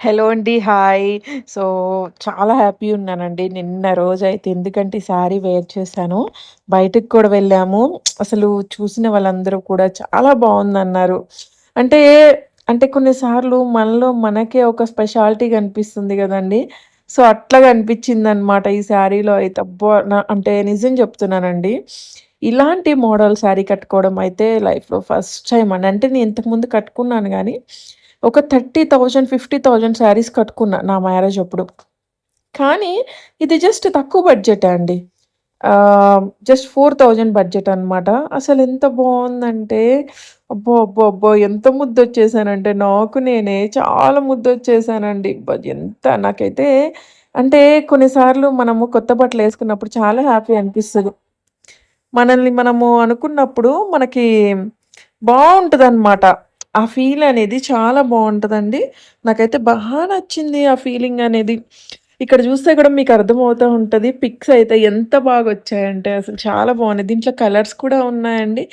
Hello అండి. Hi. So, చాలా happy ఉన్నానండి నిన్న రోజు అయితే ఎందుకంటే ఈ శారీ వేర్ చేశాను. బయటకు కూడా వెళ్ళాము. అసలు చూసిన వాళ్ళందరూ కూడా చాలా బాగుందన్నారు అంటే, అంటే కొన్నిసార్లు మనలో మనకే ఒక స్పెషాలిటీ కనిపిస్తుంది కదండి సో, అట్లా కనిపించింది అనమాట ఈ శారీలో అయితే. అబ్బో నా అంటే నిజం చెప్తున్నానండి. ఇలాంటి మోడల్ శారీ కట్టుకోవడం అయితే లైఫ్‌లో ఫస్ట్ టైం అండి. అంటే నేను ఇంతకుముందు కట్టుకున్నాను కానీ ఒక 30,000, 50,000 శారీస్ కట్టుకున్నా నా మ్యారేజ్ అప్పుడు. కానీ ఇది జస్ట్ తక్కువ బడ్జెట్ అండి. జస్ట్ ఫోర్ థౌజండ్ బడ్జెట్ అనమాట. అసలు ఎంత బాగుందంటే అబ్బో! అబ్బో! అబ్బో! ఎంత ముద్దొచ్చేసానంటే నాకు నేనే చాలా ముద్దు వచ్చేసానండి ఎంత నాకైతే అంటే కొన్నిసార్లు మనము కొత్త బట్టలు వేసుకున్నప్పుడు చాలా హ్యాపీ అనిపిస్తుంది మనల్ని మనము అనుకున్నప్పుడు మనకి బావుంటదనమాట. ఆ ఫీల్ అనేది చాలా బాగుంటుందండి నాకైతే బాగా నచ్చింది ఆ ఫీలింగ్ అనేది. ఇక్కడ చూస్తే కూడా మీకు అర్థమవుతూ ఉంటుంది పిక్స్ అయితే ఎంత బాగా వచ్చాయంటే అసలు చాలా బాగున్నాయి దీంట్లో కలర్స్ కూడా ఉన్నాయండి.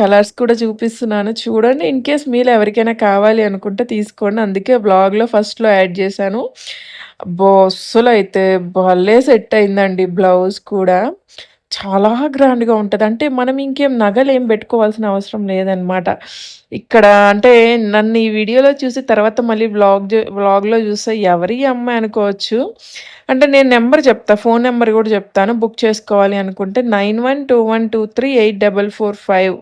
కలర్స్ కూడా చూపిస్తున్నాను చూడండి. ఇన్ కేస్ మీరు ఎవరికైనా కావాలి అనుకుంటే తీసుకోండి. అందుకే బ్లాగ్లో ఫస్ట్‌లో యాడ్ చేశాను. బొస్సులు అయితే భలే సెట్ అయిందండి బ్లౌజ్ కూడా. చాలా గ్రాండ్‌గా ఉంటుంది అంటే మనం ఇంకేం నగలేం పెట్టుకోవాల్సిన అవసరం లేదనమాట. ఇక్కడ అంటే నన్ను ఈ వీడియోలో చూసి తర్వాత మళ్ళీ వ్లాగ్ వ్లాగ్‌లో చూస్తే ఎవరి అమ్మాయి అనుకోవచ్చు. అంటే నేను నెంబర్ చెప్తా. ఫోన్ నెంబర్ కూడా చెప్తాను. బుక్ చేసుకోవాలి అనుకుంటే 9121238445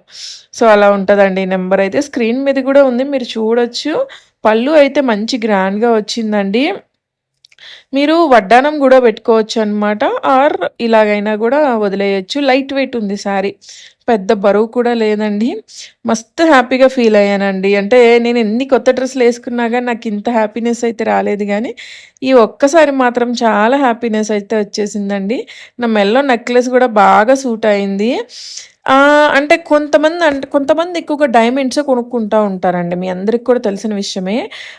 సో, అలా ఉంటుందండి నెంబర్ అయితే. స్క్రీన్ మీద కూడా ఉంది. మీరు చూడొచ్చు. పళ్ళు అయితే మంచి గ్రాండ్‌గా వచ్చిందండి. మీరు వడ్డానం కూడా పెట్టుకోవచ్చు అనమాట ఆర్ ఇలాగైనా కూడా వదిలేయచ్చు లైట్ వెయిట్ ఉంది శారీ. పెద్ద బరువు కూడా లేదండి. మస్తు హ్యాపీగా ఫీల్ అయ్యానండి. అంటే నేను ఎన్ని కొత్త డ్రెస్సులు వేసుకున్నా కానీ నాకు ఇంత హ్యాపీనెస్ అయితే రాలేదు కానీ ఈ ఒక్కసారి మాత్రం చాలా హ్యాపీనెస్ అయితే వచ్చేసిందండి. నా మెల్లో నెక్లెస్ కూడా బాగా సూట్ అయింది. అంటే కొంతమంది అంటే కొంతమంది ఎక్కువగా డైమండ్స్ కొనుక్కుంటూ ఉంటారండి. మీ అందరికి కూడా తెలిసిన విషయమే.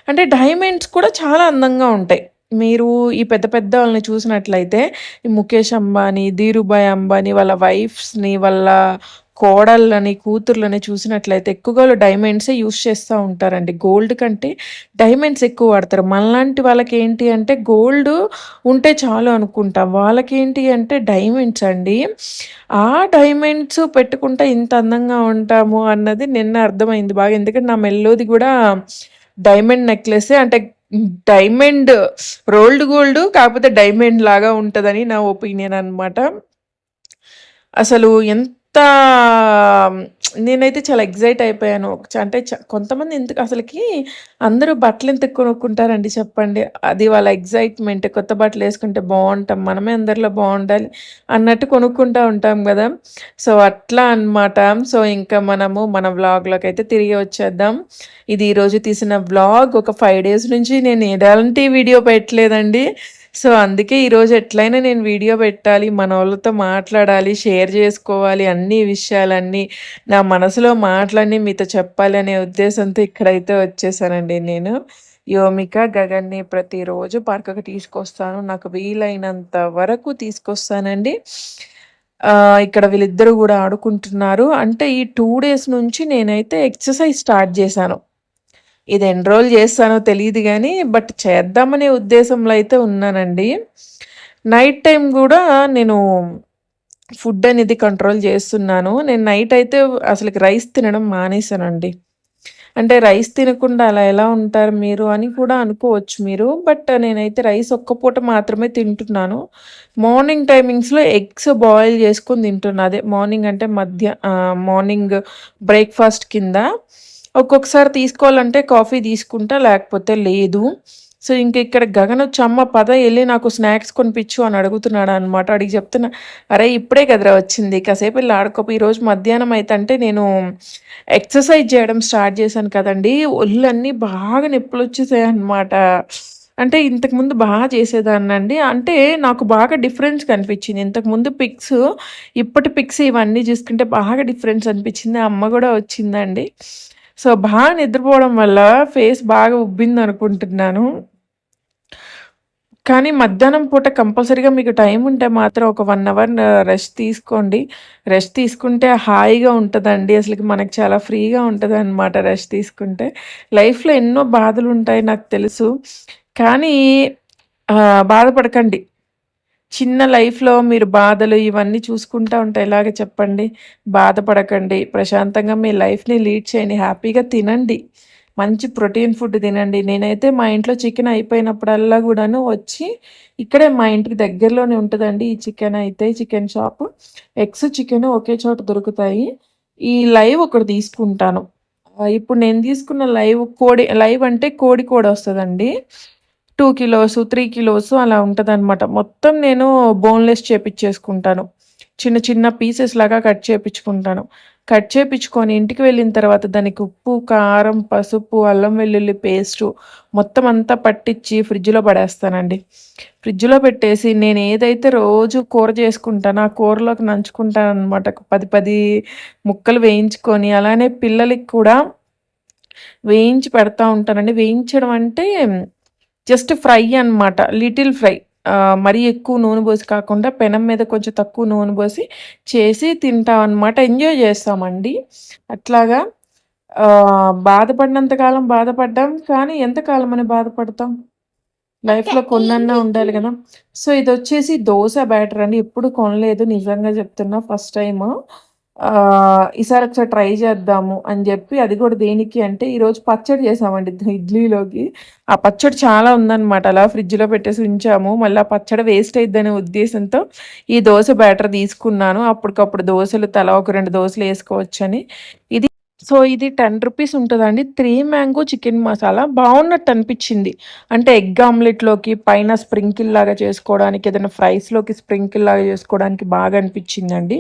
అంటే డైమండ్స్ కూడా చాలా అందంగా ఉంటాయి. మీరు ఈ పెద్ద పెద్ద వాళ్ళని చూసినట్లయితే ముఖేష్ అంబానీ, ధీరుభాయ్ అంబానీ వాళ్ళ వైఫ్స్‌ని, వాళ్ళ కోడళ్ళని, కూతుర్లని చూసినట్లయితే ఎక్కువగా వాళ్ళు డైమండ్సే యూజ్ చేస్తూ ఉంటారండి. గోల్డ్ కంటే డైమండ్స్ ఎక్కువ వాడతారు. మనలాంటి వాళ్ళకి ఏంటి అంటే గోల్డ్ ఉంటే చాలు అనుకుంటాం. వాళ్ళకేంటి అంటే డైమండ్స్ అండి. ఆ డైమండ్స్ పెట్టుకుంటే ఇంత అందంగా ఉంటాము అన్నది నిన్న అర్థమైంది బాగా. ఎందుకంటే నా మెల్లోది కూడా డైమండ్ నెక్లెస్ అంటే డైమండ్ రోల్డ్ గోల్డ్ కాకపోతే డైమండ్ లాగా ఉంటుందని నా ఒపీనియన్ అనమాట. అసలు ఎంత నేనైతే చాలా ఎక్సైట్ అయిపోయాను. అంటే చ కొంతమంది ఎందుకు అసలుకి అందరూ బట్టలు ఎంత కొనుక్కుంటారండి చెప్పండి. అది వాళ్ళ ఎగ్జైట్మెంట్ కొత్త బట్టలు వేసుకుంటే బాగుంటాం మనమే అందరిలో బాగుండాలి అన్నట్టు కొనుక్కుంటా ఉంటాం కదా సో, అట్లా అనమాట. సో, ఇంకా మనము మన వ్లాగ్లోకి అయితే తిరిగి వచ్చేద్దాం. ఇది ఈరోజు తీసిన వ్లాగ్. ఒక ఫైవ్ డేస్ నుంచి నేను ఎలాంటి వీడియో పెట్టలేదండి. సో, అందుకే ఈరోజు ఎట్లైనా నేను వీడియో పెట్టాలి. మన వాళ్ళతో మాట్లాడాలి, షేర్ చేసుకోవాలి అన్ని విషయాలన్నీ. నా నా మనసులో మాటలన్నీ మీతో చెప్పాలనే ఉద్దేశంతో ఇక్కడైతే వచ్చేసానండి నేను. యోమిక, గగన్‌ని ప్రతిరోజు పార్క్‌కి తీసుకొస్తాను. నాకు వీలైనంత వరకు తీసుకొస్తానండి. ఇక్కడ వీళ్ళిద్దరూ కూడా ఆడుకుంటున్నారు. అంటే ఈ టూ డేస్ నుంచి నేనైతే ఎక్సర్సైజ్ స్టార్ట్ చేశాను. ఇది ఎన్రోల్ చేస్తానో తెలియదు కానీ బట్ చేద్దామనే ఉద్దేశంలో అయితే ఉన్నానండి. నైట్ టైం కూడా నేను ఫుడ్ అనేది కంట్రోల్ చేస్తున్నాను. నేను నైట్ అయితే అసలు రైస్ తినడం మానేశానండి. అంటే రైస్ తినకుండా అలా ఎలా ఉంటారు మీరు అని కూడా అనుకోవచ్చు మీరు. బట్ నేనైతే రైస్ ఒక్క పూట మాత్రమే తింటున్నాను. మార్నింగ్ టైమింగ్స్‌లో ఎగ్స్ బాయిల్ చేసుకొని తింటున్నా. అదే మార్నింగ్ అంటే మధ్య మార్నింగ్ బ్రేక్‌ఫాస్ట్ కింద. ఒక్కొక్కసారి తీసుకోవాలంటే కాఫీ తీసుకుంటా, లేకపోతే లేదు. సో, ఇంక ఇక్కడ గగన్ వచ్చి "అమ్మ పద వెళ్ళి నాకు స్నాక్స్ కొనిపించు" అని అడుగుతున్నాడు అనమాట అడిగి చెప్తున్నా, అరే ఇప్పుడే కదరా వచ్చింది. కాసేపు వెళ్ళి ఆడుకోపో." ఈరోజు మధ్యాహ్నం అయితే అంటే నేను ఎక్సర్సైజ్ చేయడం స్టార్ట్ చేశాను కదండీ! ఒళ్ళన్నీ బాగా నొప్పులు వచ్చేసాయి అనమాట అంటే ఇంతకుముందు బా చేసేదాన్నండి. అంటే నాకు బాగా డిఫరెన్స్ కనిపించింది. ఇంతకుముందు పిక్స్, ఇప్పటి పిక్స్ ఇవన్నీ చూసుకుంటే బాగా డిఫరెన్స్ అనిపించింది. అమ్మ కూడా వచ్చిందండి. సో, బాగా నిద్రపోవడం వల్ల ఫేస్ బాగా ఉబ్బింది అనుకుంటున్నాను కానీ మధ్యాహ్నం పూట కంపల్సరీగా మీకు టైం ఉంటే మాత్రం ఒక వన్ అవర్ రెస్ట్ తీసుకోండి. రెస్ట్ తీసుకుంటే హాయిగా ఉంటుందండి అసలు మనకు చాలా ఫ్రీగా ఉంటదనమాట రెస్ట్ తీసుకుంటే. లైఫ్‌లో ఎన్నో బాధలు ఉంటాయి నాకు తెలుసు. కానీ బాధపడకండి. చిన్న లైఫ్‌లో మీరు బాధలు ఇవన్నీ చూసుకుంటా ఉంటే ఎలాగ చెప్పండి? బాధపడకండి. ప్రశాంతంగా మీ లైఫ్‌ని లీడ్ చేయండి. హ్యాపీగా తినండి. మంచి ప్రోటీన్ ఫుడ్ తినండి. నేనైతే మా ఇంట్లో చికెన్ అయిపోయినప్పుడల్లా కూడాను వచ్చి ఇక్కడే మా ఇంటికి దగ్గరలోనే ఉంటుందండి ఈ చికెన్ అయితే చికెన్ షాప్ ఎగ్స్, చికెన్ ఒకే చోట దొరుకుతాయి. ఈ లైవ్ ఒకటి తీసుకుంటాను. ఇప్పుడు నేను తీసుకున్న లైవ్ కోడి లైవ్ అంటే కోడి కూడా వస్తుందండి టూ కిలోస్ త్రీ కిలోస్ అలా ఉంటదనమాట. మొత్తం నేను బోన్‌లెస్ చేపిచ్చేసుకుంటాను. చిన్న చిన్న పీసెస్ లాగా కట్ చేపించుకుంటాను కట్ చేపించుకొని ఇంటికి వెళ్ళిన తర్వాత దానికి ఉప్పు, కారం, పసుపు, అల్లం వెల్లుల్లి పేస్టు మొత్తం అంతా పట్టించి ఫ్రిడ్జ్‌లో పడేస్తానండి. ఫ్రిడ్జ్‌లో పెట్టేసి నేను ఏదైతే రోజు కూర చేసుకుంటానో ఆ కూరలోకి నంచుకుంటాను అనమాట పది పది ముక్కలు వేయించుకొని అలానే పిల్లలకి కూడా వేయించి పెడతా ఉంటానండి. వేయించడం అంటే జస్ట్ ఫ్రై అనమాట. Little fry. మరీ ఎక్కువ నూనె పోసి కాకుండా పెనం మీద కొంచెం తక్కువ నూనె పోసి చేసి తింటాం అనమాట ఎంజాయ్ చేస్తామండి. అట్లాగా బాధపడినంత కాలం బాధపడ్డాం. కానీ ఎంతకాలమని బాధపడతాం? లైఫ్‌లో కొన్నన్నా ఉండాలి కదా సో, ఇది వచ్చేసి దోశ బ్యాటర్ అండి. ఎప్పుడు కొనలేదు నిజంగా చెప్తున్నా ఫస్ట్ టైము. ఈసారి ఒకసారి ట్రై చేద్దాము అని చెప్పి అది కూడా దేనికి అంటే ఈరోజు పచ్చడి చేసామండి ఇడ్లీలోకి. ఆ పచ్చడి చాలా ఉందన్నమాట అలా ఫ్రిడ్జ్‌లో పెట్టేసి ఉంచాము. మళ్ళీ ఆ పచ్చడి వేస్ట్ అయిద్దనే ఉద్దేశంతో ఈ దోశ బ్యాటర్ తీసుకున్నాను. అప్పటికప్పుడు దోశలు తల ఒక రెండు దోశలు వేసుకోవచ్చని ఇది సో, ఇది 10 రూపీస్ ఉంటుందండి త్రీ మ్యాంగో చికెన్ మసాలా బాగున్నట్టు అనిపించింది అంటే ఎగ్ ఆమ్లెట్‌లోకి పైన స్ప్రింకిల్ లాగా చేసుకోవడానికి, ఏదైనా ఫ్రైస్‌లోకి స్ప్రింకిల్ లాగా చేసుకోవడానికి బాగా అనిపించిందండి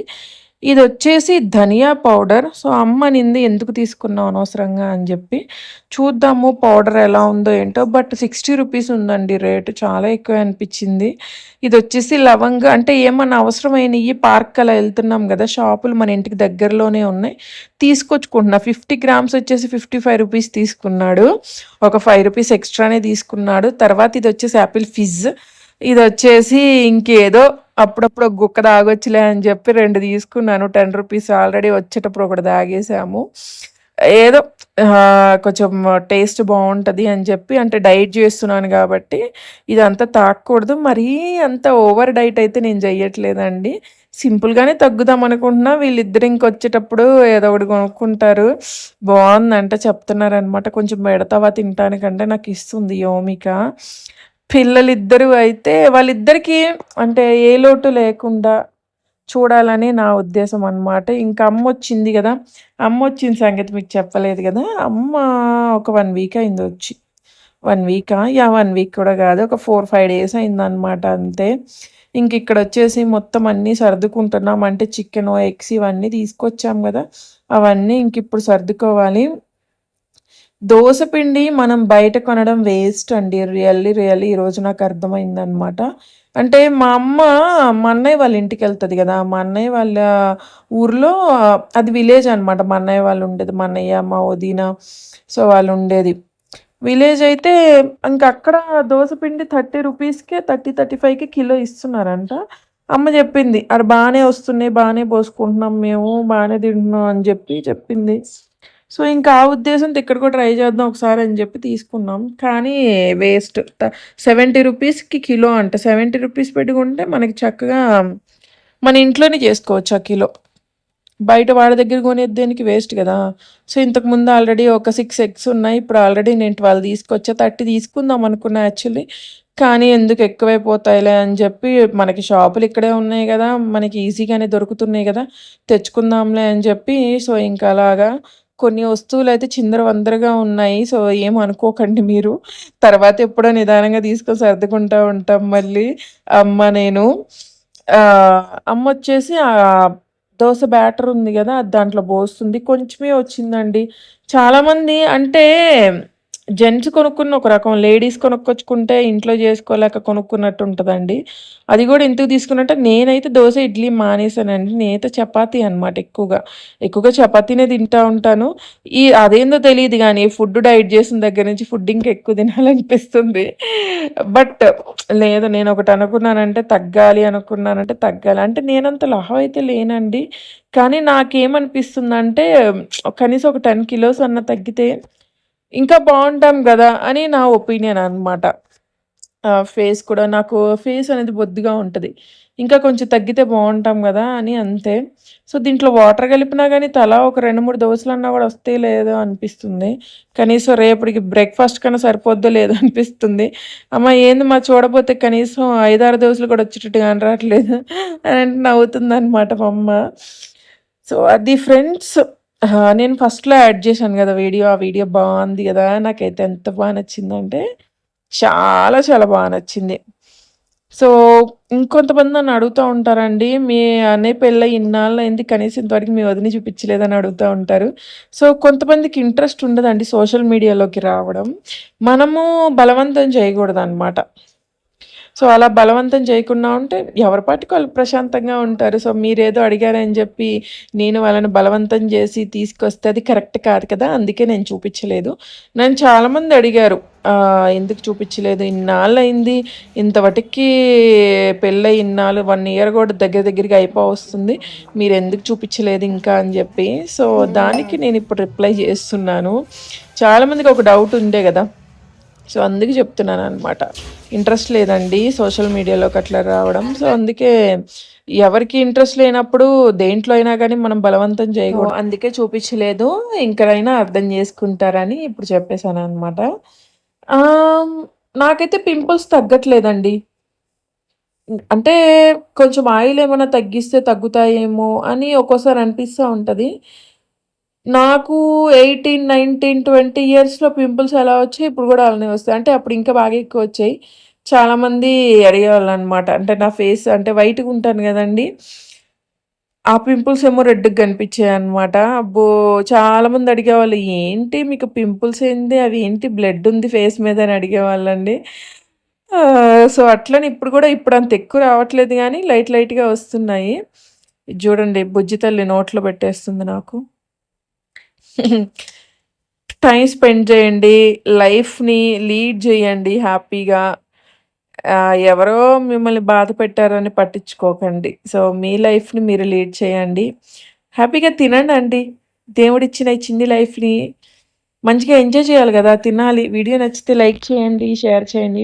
ఇది వచ్చేసి ధనియా పౌడర్. సో, అమ్మ అనింది ఎందుకు తీసుకున్నావు అనవసరంగా అని చెప్పి చూద్దాము పౌడర్ ఎలా ఉందో ఏంటో. బట్ 60 రూపీస్ ఉందండి రేటు. చాలా ఎక్కువ అనిపించింది ఇది వచ్చేసి లవంగ అంటే ఏమన్నా అవసరమైనవి పార్క్ అలా వెళ్తున్నాం కదా షాపులు మన ఇంటికి దగ్గరలోనే ఉన్నాయి. తీసుకొచ్చుకుంటున్నా. 50 గ్రామ్స్ వచ్చేసి 55 రూపీస్ తీసుకున్నాడు. ఒక ఫైవ్ రూపీస్ ఎక్స్‌ట్రానే తీసుకున్నాడు. తర్వాత ఇది వచ్చేసి యాపిల్ ఫిజ్. ఇది వచ్చేసి ఇంకేదో అప్పుడప్పుడు గుక్క తాగొచ్చులే అని చెప్పి రెండు తీసుకున్నాను. 10 రూపీస్ ఆల్రెడీ వచ్చేటప్పుడు ఒకటి తాగేసాము. ఏదో కొంచెం టేస్ట్ బాగుంటుంది అని చెప్పి అంటే డైట్ చేస్తున్నాను కాబట్టి ఇదంతా తాకూడదు మరీ అంత ఓవర్ డైట్ అయితే నేను చెయ్యట్లేదండి సింపుల్‌గానే తగ్గుదాం అనుకుంటున్నా. వీళ్ళిద్దరు ఇంకొచ్చేటప్పుడు ఏదో ఒకటి కొనుక్కుంటారు. బాగుందంటే చెప్తున్నారనమాట. కొంచెం పెడతావా తినటానికంటే నాకిస్తుంది యోమిక. పిల్లలిద్దరూ అయితే వాళ్ళిద్దరికీ అంటే ఏ లోటు లేకుండా చూడాలని నా ఉద్దేశం అనమాట. వచ్చింది కదా అమ్మ వచ్చింది సంగతి మీకు చెప్పలేదు కదా అమ్మ ఒక వన్ వీక్ అయింది వచ్చి. వన్ వీకా? యా వన్ వీక్ కూడా కాదు ఒక 4, 5 డేస్ అయిందనమాట అంతే. ఇంక ఇక్కడ వచ్చేసి మొత్తం అన్నీ సర్దుకుంటున్నాం. అంటే చికెను, ఎగ్స్ ఇవన్నీ తీసుకొచ్చాం కదా అవన్నీ ఇంకిప్పుడు సర్దుకోవాలి. దోస పిండి మనం బయట కొనడం వేస్ట్ అండి. రియల్లీ, రియల్లీ ఈరోజు నాకు అర్థమైందనమాట అంటే మా అమ్మ మా అన్నయ్య వాళ్ళ ఇంటికి వెళ్తుంది కదా మా అన్నయ్య వాళ్ళ ఊర్లో అది విలేజ్ అనమాట. మా అన్నయ్య వాళ్ళు ఉండేది. మా అన్నయ్య, మా వదిన సో, వాళ్ళు ఉండేది విలేజ్ అయితే ఇంకక్కడ దోస పిండి 30 రూపీస్‌కే 30, 35కి కిలో ఇస్తున్నారంట. అమ్మ చెప్పింది అది బాగానే వస్తున్నాయి. బాగానే పోసుకుంటున్నాం మేము. బాగానే తింటున్నాం" అని చెప్పి చెప్పింది. సో, ఇంకా ఆ ఉద్దేశంతో ఇక్కడ కూడా ట్రై చేద్దాం ఒకసారి అని చెప్పి తీసుకున్నాం. కానీ వేస్ట్. త 70 రూపీస్‌కి కిలో అంట. 70 రూపీస్ పెట్టుకుంటే మనకి చక్కగా మన ఇంట్లోనే చేసుకోవచ్చు ఆ కిలో. బయట వాడి దగ్గర కొనేది దేనికి వేస్ట్ కదా సో, ఇంతకుముందు ఆల్రెడీ ఒక సిక్స్ ఎగ్స్ ఉన్నాయి. ఇప్పుడు ఆల్రెడీ నేను 12 తీసుకొచ్చా. 30 తీసుకుందాం అనుకున్నా యాక్చువల్లీ. కానీ ఎందుకు ఎక్కువైపోతాయిలే అని చెప్పి మనకి షాపులు ఇక్కడే ఉన్నాయి కదా మనకి ఈజీగానే దొరుకుతున్నాయి కదా తెచ్చుకుందాంలే అని చెప్పి సో, ఇంకా అలాగా కొన్ని వస్తువులు అయితే చిందర చిందరవందరగా ఉన్నాయి. సో, ఏమనుకోకండి మీరు. తర్వాత ఎప్పుడో నిదానంగా తీసుకొని సర్దుకుంటా ఉంటాం మళ్ళీ అమ్మ, నేను. అమ్మ వచ్చేసి దోశ బ్యాటర్ ఉంది కదా అది దాంట్లో పోస్తుంది. కొంచెమే వచ్చిందండి. చాలామంది అంటే జెంట్స్ కొనుక్కున్న ఒక రకం. లేడీస్ కొనుక్కొచ్చుకుంటే ఇంట్లో చేసుకోలేక కొనుక్కున్నట్టు ఉంటుందండి అది కూడా ఎందుకు తీసుకున్నట్టే నేనైతే దోశ ఇడ్లీ మానేసానండి. నేనైతే చపాతీ అనమాట ఎక్కువగా. ఎక్కువగా చపాతీనే తింటా ఉంటాను. ఈ అదేందో తెలియదు కానీ ఫుడ్ డైట్ చేసిన దగ్గర నుంచి ఫుడ్ ఇంకా ఎక్కువ తినాలనిపిస్తుంది. బట్ లేదు నేను ఒకటి అనుకున్నానంటే తగ్గాలి అనుకున్నానంటే తగ్గాలి. అంటే నేనంత లావు అయితే లేనండి. కానీ నాకేమనిపిస్తుందంటే కనీసం ఒక 10 కిలోస్ అన్నా తగ్గితే ఇంకా బాగుంటాం కదా అని నా ఒపీనియన్ అనమాట. ఫేస్ కూడా నాకు ఫేస్ అనేది బొద్దుగా ఉంటుంది ఇంకా కొంచెం తగ్గితే బాగుంటాం కదా అని అంతే. సో, దీంట్లో వాటర్ కలిపినా కానీ తల ఒక 2, 3 దోసలన్నా కూడా వస్తే లేదో అనిపిస్తుంది. కనీసం రేపటికి బ్రేక్‌ఫాస్ట్ కన్నా సరిపోద్దో లేదో అనిపిస్తుంది. అమ్మ ఏంది మా చూడబోతే కనీసం 5, 6 దోసలు కూడా వచ్చేటట్టు కానరాట్లేదు అని అంటే నవ్వుతుందనమాట మా అమ్మ. సో, అది ఫ్రెండ్స్ నేను ఫస్ట్‌లో యాడ్ చేశాను కదా వీడియో. ఆ వీడియో బాగుంది కదా నాకైతే ఎంత బాగా నచ్చిందంటే చాలా చాలా బాగా నచ్చింది. సో, ఇంకొంతమంది నన్ను అడుగుతా ఉంటారండి. మీ అన్నయ్య ఇన్నాళ్ళు అయింది కనీసం ఇంతవరకు మీ వదిని చూపించలేదని అడుగుతూ ఉంటారు. సో, కొంతమందికి ఇంట్రెస్ట్ ఉండదండి సోషల్ మీడియాలోకి రావడం. మనము బలవంతం చేయకూడదనమాట. సో, అలా బలవంతం చేయకుండా ఉంటే ఎవరి పాటికి వాళ్ళు ప్రశాంతంగా ఉంటారు. సో, మీరేదో అడిగారని చెప్పి నేను వాళ్ళని బలవంతం చేసి తీసుకొస్తే అది కరెక్ట్ కాదు కదా! అందుకే నేను చూపించలేదు. నన్ను చాలామంది అడిగారు. ఎందుకు చూపించలేదు? ఇన్నాళ్ళయింది. ఇంతవటికి పెళ్ళై ఇన్నాళ్ళు వన్ ఇయర్ కూడా దగ్గర దగ్గరగా అయిపో వస్తుంది మీరెందుకు చూపించలేదు ఇంకా అని చెప్పి సో, దానికి నేను ఇప్పుడు రిప్లై చేస్తున్నాను చాలామందికి ఒక డౌట్ ఉండే కదా సో, అందుకే చెప్తున్నాననమాట. ఇంట్రెస్ట్ లేదండి సోషల్ మీడియాలోకి అట్లా రావడం. సో, అందుకే ఎవరికి ఇంట్రెస్ట్ లేనప్పుడు దేంట్లో అయినా కానీ మనం బలవంతం చేయకూడదు. అందుకే చూపించలేదు. ఇంకనైనా అర్థం చేసుకుంటారని ఇప్పుడు చెప్పేశాను అనమాట నాకైతే పింపుల్స్ తగ్గట్లేదండి. అంటే కొంచెం ఆయిల్ ఏమైనా తగ్గిస్తే తగ్గుతాయేమో అని ఒక్కోసారి అనిపిస్తూ ఉంటుంది నాకు 18, 19, 20 ఇయర్స్‌లో పింపుల్స్ ఎలా వచ్చాయి ఇప్పుడు కూడా అలానే వస్తాయి. అంటే అప్పుడు ఇంకా బాగా ఎక్కువ వచ్చాయి చాలామంది అడిగేవాళ్ళనమాట. అంటే నా ఫేస్ అంటే వైట్‌గా ఉంటాను కదండి ఆ పింపుల్స్ ఏమో రెడ్‌గా కనిపించాయన్నమాట. అబ్బో! చాలామంది అడిగేవాళ్ళు. ఏంటి మీకు పింపుల్స్ ఏంది? అవి ఏంటి బ్లడ్ ఉంది ఫేస్ మీద అని అడిగేవాళ్ళండి. సో, అట్లని ఇప్పుడు కూడా ఇప్పుడు అంత ఎక్కువ రావట్లేదు కానీ లైట్ లైట్‌గా వస్తున్నాయి. ఇది బుజ్జి తల్లి నోట్లో పెట్టేస్తుంది నాకు. టైం స్పెండ్ చేయండి లైఫ్‌ని లీడ్ చేయండి హ్యాపీగా. ఎవరో మిమ్మల్ని బాధ పెట్టారని పట్టించుకోకండి. సో, మీ లైఫ్‌ని మీరు లీడ్ చేయండి. హ్యాపీగా తినండండి. దేవుడిచ్చిన ఈ చిన్ని లైఫ్‌ని మంచిగా ఎంజాయ్ చేయాలి కదా తినాలి. వీడియో నచ్చితే లైక్ చేయండి, షేర్ చేయండి.